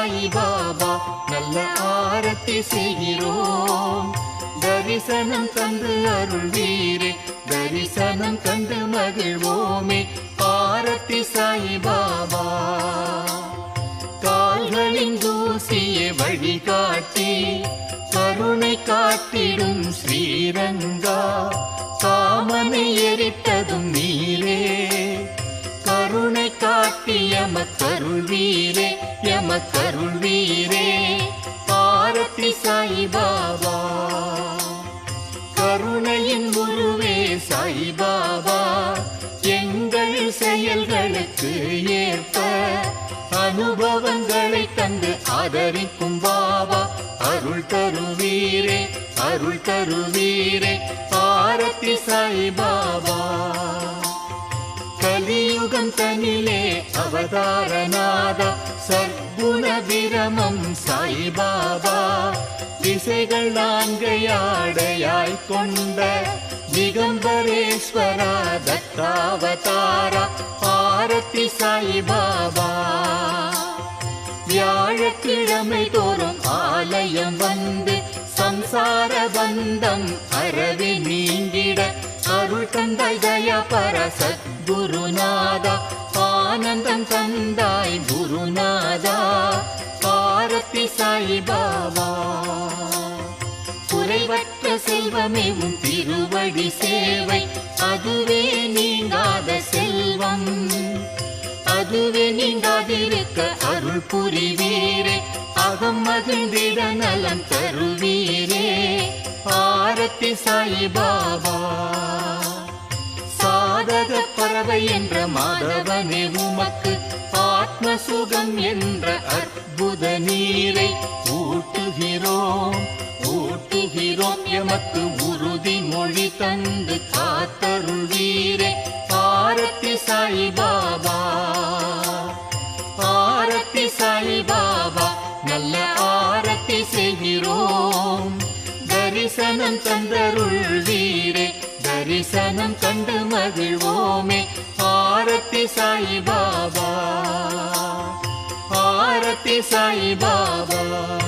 சாய் பாபா நல்ல ஆரத்தி செய்கிறோம். தரிசனம் தந்து அருள்வீரே தரிசனம் தந்து மகிழ்வோமே ஆரத்தி சாய் பாபா. கால்களின் தூசியை வழிகாட்டி கருணை காட்டிடும் ஸ்ரீரங்க கருணையின் குருவே சாய்பாபா. எங்கள் செயல்களுக்கு ஏற்ப அனுபவங்களை தந்து ஆதரிக்கும் பாபா. அருள் தருவீரே அருள் தருவீரே பாரதி சாய்பாபா. கலியுகம் தனிலே அவதாரநாதா. சர்க்குண விரமம் சாய்பாபா. திசைகள் நான்கையாடையாய் கொண்ட திகம்பரேஸ்வரா தத்தாவதாரா ஆரத்தி சாய்பாபா. வியாழக்கிழமை தோறும் ஆலயம் வந்து சம்சார பந்தம் அறவி நீங்கிட அருள் தந்தாய் தயா பர சத்குருநாதா. ஆனந்தம் தந்தாய் குருநாதா. ஆரத்தி சாய் பாபா குறைவற்ற செல்வமே உன் திருவடி சேவை. அதுவே நீங்காத செல்வம். அதுவே நீங்காதிருக்க அருள் புரிவீரே. அகம் மகிழ்ந்திட நலம் தருவீரே. பாரத்தி சாயி பாபா சாதக பறவை என்ற மாதவனே உமக்கு சுகம் என்ற அற்புத நீரை ஊட்டுகிறோம். ஊட்டுகிறோம் எமக்கு உறுதி மொழி தந்து காத்தருள்வீரே ஆரத்தி சாய் பாபா. ஆரத்தி சாய் பாபா நல்ல ஆரத்தி செய்கிறோம். தரிசனம் தந்தருள் வீரே தரிசனம் கண்டு மகிழ்வோமே. ஆரத்தி சாய் பாபா. ஆரத்தி சாய் பாபா